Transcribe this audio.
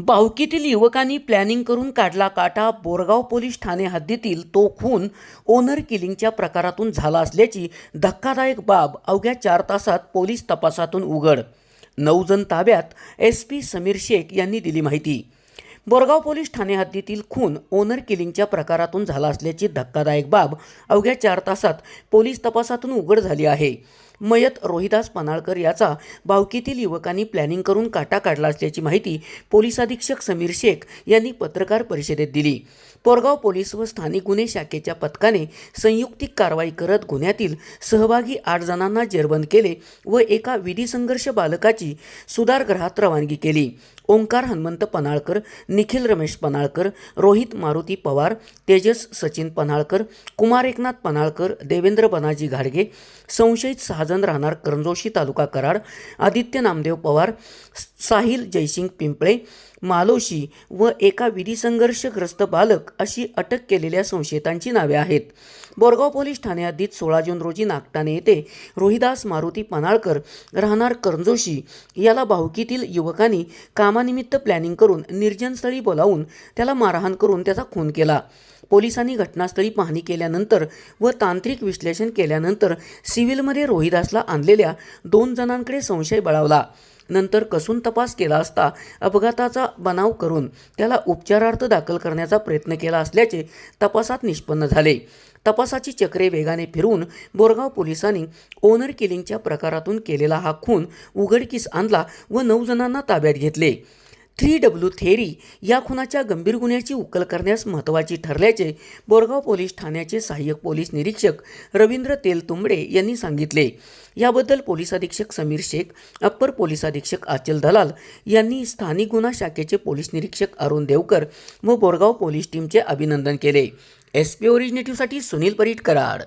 बावकीतील युवकांनी प्लॅनिंग करून काढला काटा. बोरगाव पोलीस ठाणे हद्दीतील तो खून ओनर किलिंगच्या प्रकारातून झाला असल्याची धक्कादायक बाब अवघ्या चार तासात पोलीस तपासातून उघड. नऊ जण ताब्यात एस पी समीर शेख यांनी दिली माहिती. बोरगाव पोलीस ठाणे हद्दीतील खून ओनर किलिंगच्या प्रकारातून झाला असल्याची धक्कादायक बाब अवघ्या चार तासात पोलीस तपासातून उघड झाली आहे. मयत रोहिदास पनाळकर याचा भावकीतील युवकांनी प्लॅनिंग करून काटा काढला असल्याची माहिती पोलीस अधीक्षक समीर शेख यांनी पत्रकार परिषदेत दिली. पोरगाव पोलीस व स्थानिक गुन्हे शाखेच्या पथकाने संयुक्तिक कारवाई करत गुन्ह्यातील सहभागी आठ जणांना जेरबंद केले व एका विधी संघर्ष बालकाची सुधारगृहात रवानगी केली. ओंकार हनुमंत पनाळकर निखिल रमेश पनाळकर रोहित मारुती पवार तेजस सचिन पनाळकर कुमार एकनाथ पनाळकर देवेंद्र बनाजी घाडगे संशयित महाजन राहणार करंजोशी तालुका कराड. आदित्य नामदेव पवार साहिल जयसिंग पिंपळे मालोशी व एका विधी संघर्षग्रस्त बालक अशी अटक केलेल्या संशयितांची नावे आहेत. बोरगाव पोलीस ठाणे हद्दीत सोळा जून रोजी नागटाणे येथे रोहिदास मारुती पनाळकर राहणार करंजोशी याला भावकीतील युवकांनी कामानिमित्त प्लॅनिंग करून निर्जनस्थळी बोलावून त्याला मारहाण करून त्याचा खून केला. पोलिसांनी घटनास्थळी पाहणी केल्यानंतर व तांत्रिक विश्लेषण केल्यानंतर सिव्हिलमध्ये रोहिदासला आणलेल्या दोन जणांकडे संशय बळावला. नंतर कसून तपास केला असता अपघाताचा बनाव करून त्याला उपचारार्थ दाखल करण्याचा प्रयत्न केला असल्याचे तपासात निष्पन्न झाले. तपासाची चक्रे वेगाने फिरून बोरगाव पोलिसांनी ओनर किलिंगच्या प्रकारातून केलेला हा खून उघडकीस आणला व नऊ जणांना ताब्यात घेतले. थ्री डब्ल्यू थेरी या खुनाच्या गंभीर गुन्ह्याची उकल करण्यास महत्त्वाची ठरल्याचे बोरगाव पोलीस ठाण्याचे सहाय्यक पोलीस निरीक्षक रवींद्र तेलतुंबडे यांनी सांगितले. याबद्दल पोलीस अधीक्षक समीर शेख अप्पर पोलीस अधीक्षक आचल दलाल यांनी स्थानिक गुन्हा शाखेचे पोलीस निरीक्षक अरुण देवकर व बोरगाव पोलीस टीमचे अभिनंदन केले. एस पी ओरिजिनेटिव्हसाठी सुनील परीट कराड.